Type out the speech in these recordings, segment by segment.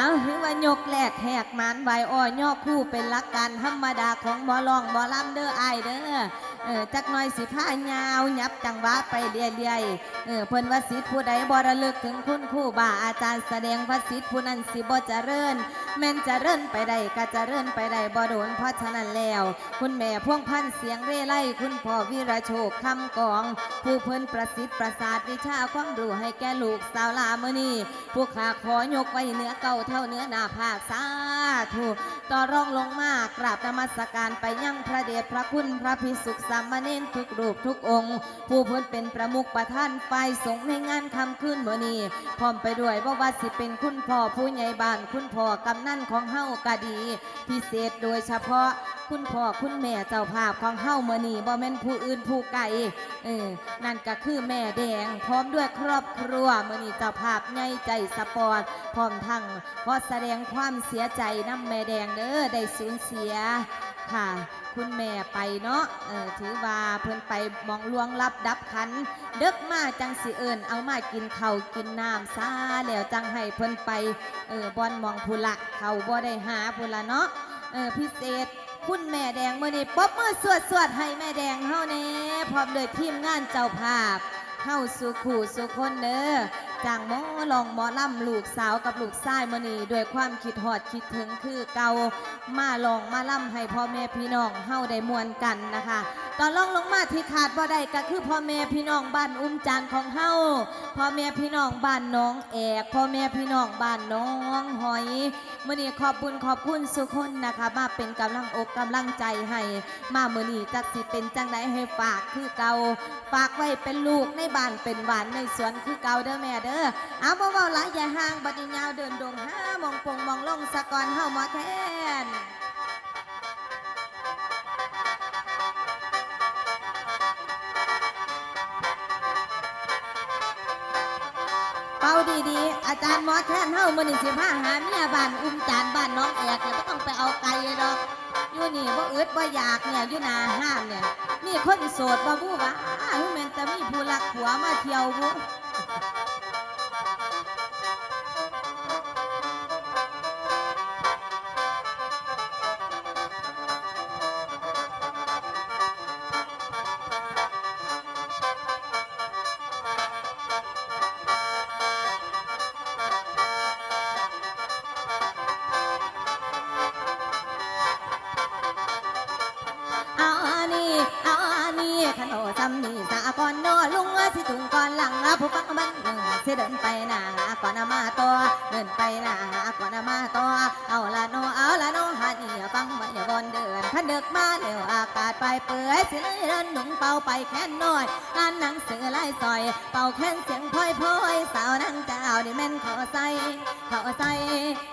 เอาถือว่ายกแหลกแหกหมันใบอ้อย่อคู่เป็นหลักการธรรมดาของหมอลองหมอลำเด้อไอเด้อเออจักหน่อยสิผ้ายาวยับจังหวะไปเรื่อยๆเออเพิ่นว่าสิทธิ์ผู้ใดบ่ระลึกถึงคุณครู่บาอาจารย์แสดงว่าสิทธิ์ผู้นั้นสิบ่เจริญ แม่นจะเริญไปได้ก็จะเริญไปได้บ่โดนเพราะฉะนั้นแล้ว คุณแม่พ่วงพันเสียงเร่ไล่คุณพ่อวิระโชคคำกอง ผู้เพิ่นประสิทธิ์ประสาทวิชาความรู้ให้แก่ลูกสาวลามื้อนี้ผู้ขาขอยกไว้เนื้อเก่าเท่าเนื้อหนาภาคสาธุต่อรองลงมากราบนมัสการไปยังพระเดชพระคุณพระพิสุขสามเณรทุกรูปทุกองค์ ผู้เพิ่นเป็นประมุขประท่านฝ่ายสงในงานคำขึ้นมื้อนี้พร้อมไปด้วยบ่ว่าสิเป็นคุณพ่อผู้ใหญ่บ้านคุณพ่อกำนั่นของเฮากะดี พิเศษโดยเฉพาะคุณพ่อคุณแม่เจ้าภาพของเฮามือนีบ่แม่นผู้อื่นผู้ไกลเออนั่นก็คือแม่แดง พร้อมด้วยครอบครัวมือนีเจ้าภาพใหญ่ใจสปอร์ตพร้อมทั้งขอแสดงความเสียใจน้ำแม่แดงเด้อได้สูญเสีย ค่ะ คุณแม่ไปเนาะเออถือว่าเพิ่นไปมองลวงรับดับขัน เด็กมาจังสิเอิญเอามากินเข้ากินน้ำซาแล้วจังให้เพิ่นไปเออบอนมองพุละเขาบ่ได้หาพุละเนาะเออพิเศษคุณแม่แดงเมื้อนี้ปรบมือสวดสวดให้แม่แดงเฮาแน่พร้อมด้วยทีมงานเจ้าภาพเฮาสู่ขู่สู่คนเด้อจางมอ ลองหมอล่ำลูกสาวกับลูกชายมือนีด้วยความคิดหอดคิดถึงคือเก่ามาลองมาล่ำให้พ่อแม่พี่น้องเฮาได้มวนกันนะคะตอนล่องลงมาที่ขาดบ่ได้ก็คือพ่อแม่พี่น้องบ้านอุ้มจานของเฮาพ่อแม่พี่น้องบ้านน้องแอกพ่อแม่พี่น้องบ้านน้องหอยมื้อนี้ขอบคุณขอบคุณสุคนนะคะ มาเป็นกำลังอกกำลังใจให้มามื้อนี้จักสิเป็นจังไดให้ฝากคือเกาฝากไว้เป็นลูกในบ้านเป็นหวานในสวนคือเกาเด้อแม่เด้อเอาบ่เว้าหลายอย่าห่างบัดนี้ยาวเดินดงห้ามองปงมองลงสะกอนเฮามอแค อาจารย์หมอแทนเฮามื้อนี้สิพาหาเมียบ้านอุ้มจานบ้านน้องแอกเนี่ยบ่ต้องไปเอาไกลดอกอยู่นี่บ่อึดบ่อยากเนี่ยอยู่หนาห้านเนี่ยมีคนโสดบ่บู้วะอ้าวแม่นแต่มีผู้รักผัวมาเที่ยวบู้ากาศไปเปื่อยสิเลยเดินหนุ่งเป่าไปแค่นน้อยอ่านหนังสือไล่ซอย เป่าแค่นเสียงพลอยพลอยสาวนั่งเจ้าดิแม่นขอใส่ขอใส่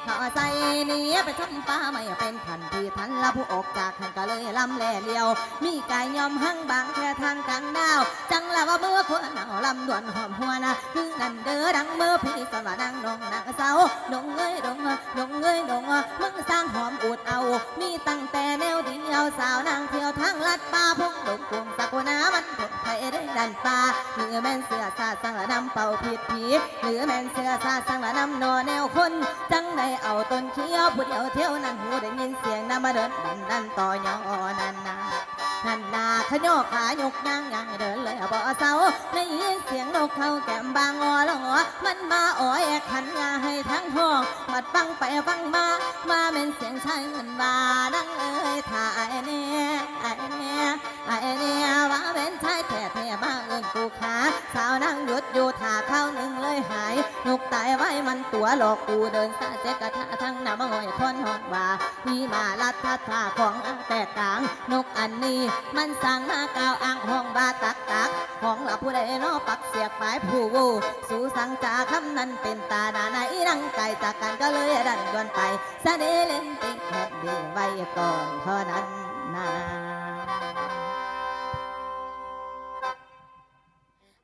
ขอใส่นี่ไปทำป้าไม่เป็นพันที่ทันละผู้อกจากหันก็เลยลำแล่เลียว มีกายยอมหั่งบางแค่ทางกลางดาว จังละว่าเมื่อคนเอาลำด่วนหอมหัวนะคือนั่นเด้อดังเมื่อพี่สว่านังนองนางเสาดงเอ้ยดงดงเอ้ยดงมึงสร้างหอมอุดเอา มีตั้งแต่แนวเดียวสาวนางเที่ยวทางลัดป่าพงดงกวงสกุนามันผงไทยได้ดันป่าหรือแม่นเสือซาสังละนำเป่าผิดผีหรือแม่นเสือซาสังละนำนอแนวคน จังไดเอาต้นเขียวผู้เดียวเที่ยวนั้นหูได้ยินเสียงน้ำมาเดินดันดันต่อยอนันนา หันหน้าขยอกขายกย่างย่างเดินเลยบ่เศร้าได้ยินเสียงนกเขาแก้มบางงอลงมันมาอ้อยขันยาให้ทั้งห้องมัดฟังไปฟังมามาเป็นเสียงชายเงินบาดังเอ้ยถ่ายเนี่ยไอ้เนี่ยไอ้เนี่ยว่าเป็นชายแท้แท้มา เอินกูขาสาวนั่งหยุดอยู่ท่าเข้าหนึ่งเลยหายนกตายไว้มันตัวหลอกกูเดินซาเจกะทะทั้งน้ำห้อยทนหอดว่าพี่มาลัดทัดท่าของอังแต่กลาง นกอันนี้มันสั่งมากาวอ้างห้องบาตักตักของหลับผู้ใดนอปักเสียกปลายผู้วูสู่สังจาคำนั้นเป็นตาหนาในรังไก่จากกันก็เลยดันย้อนไปเสะเดเล่นติ๊กแค่เดียวไว้ก่อนเท่านั้นนะ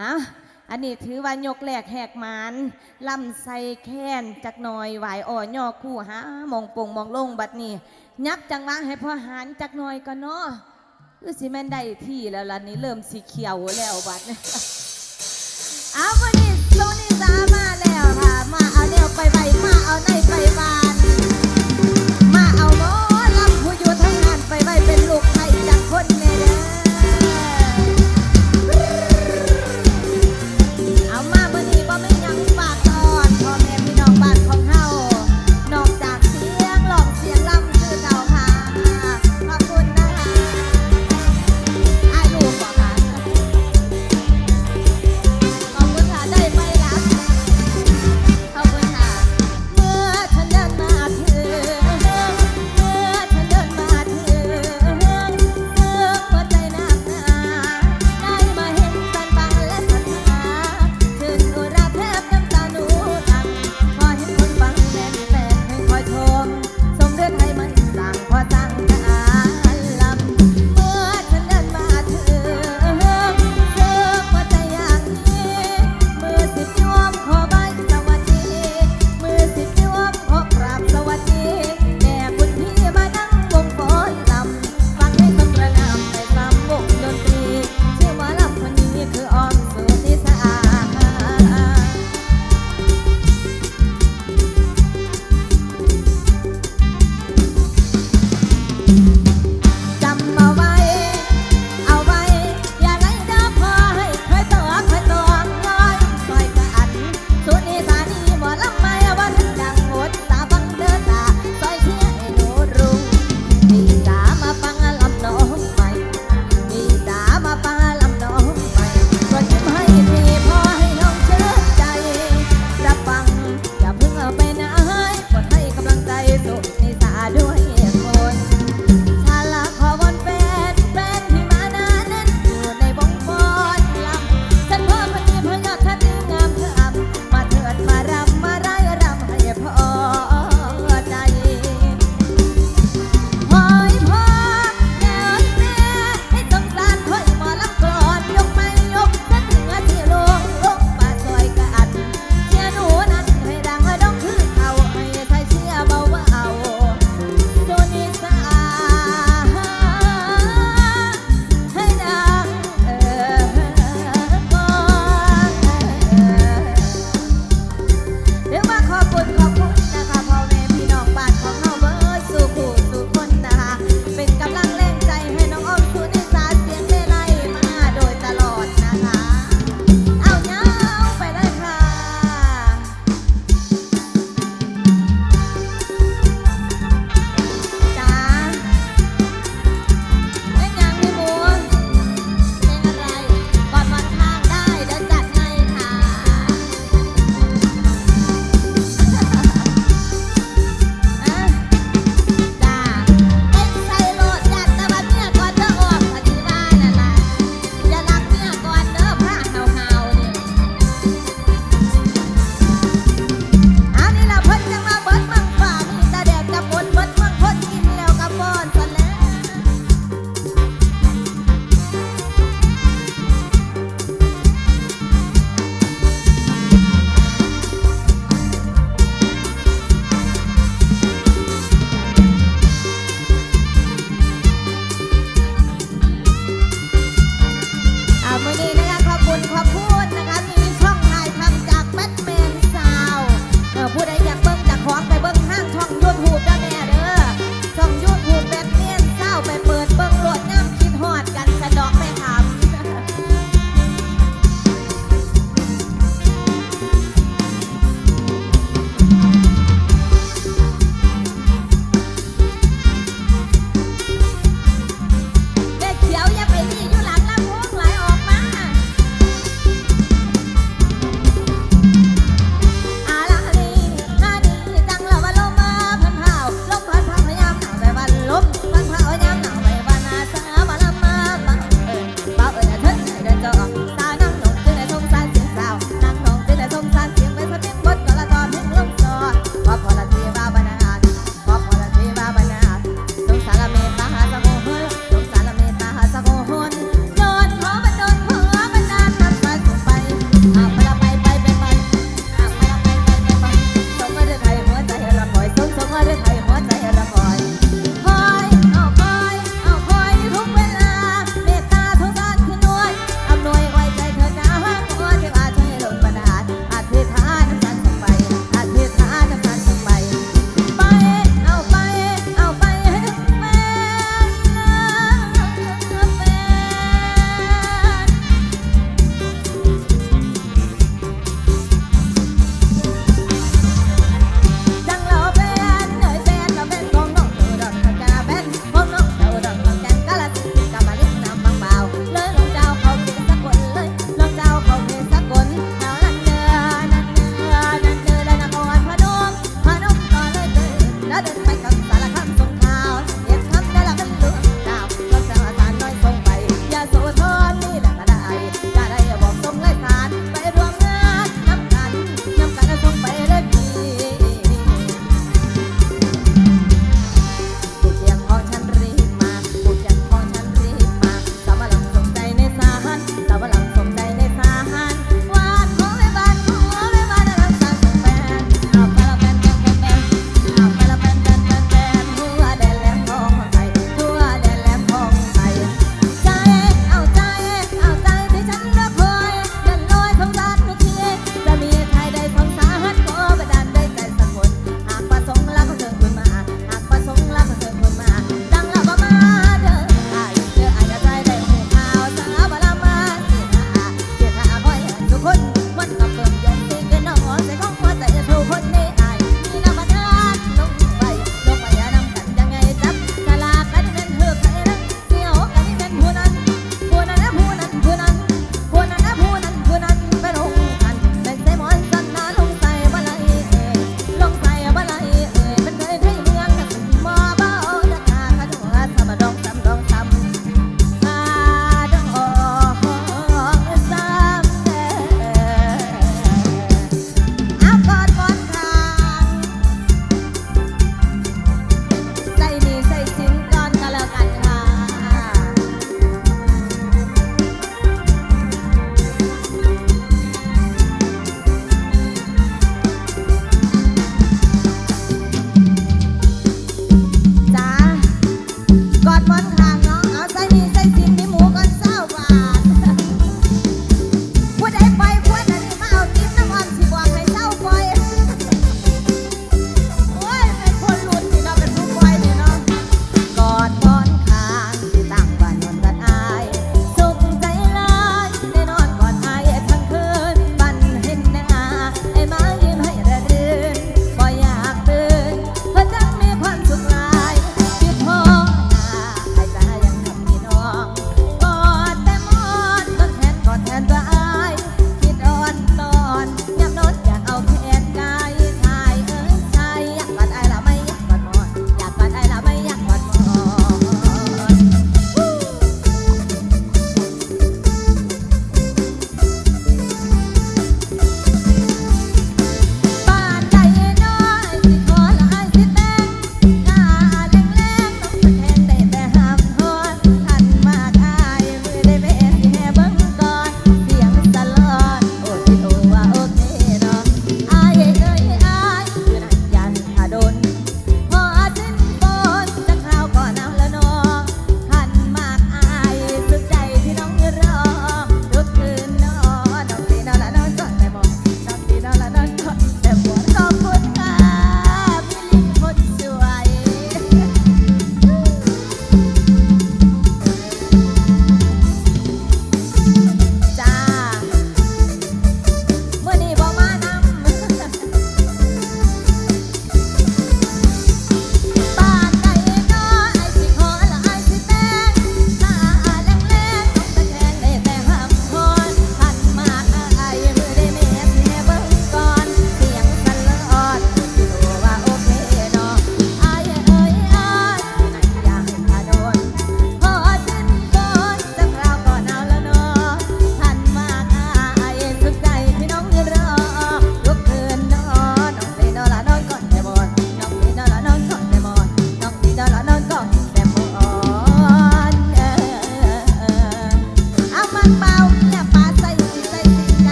ฮะอันนี้ถือว่ายกแหลกแหกหมานลำใส่แค้นจักหน่อยไหวอ่อนย่อคู่หามองปงมองลงบัดนี้ ยับจังหวะให้พ่อหารจักหน่อยก็เนาะคือสิแม่นได้ที่แล้วล่ะนี่เริ่มสีเขียวแล้วบัดนี้เอาวันนี้โซนี่สามาแล้วค่ะ มาเอาแนวไปไปมาเอาในไปบ้านมา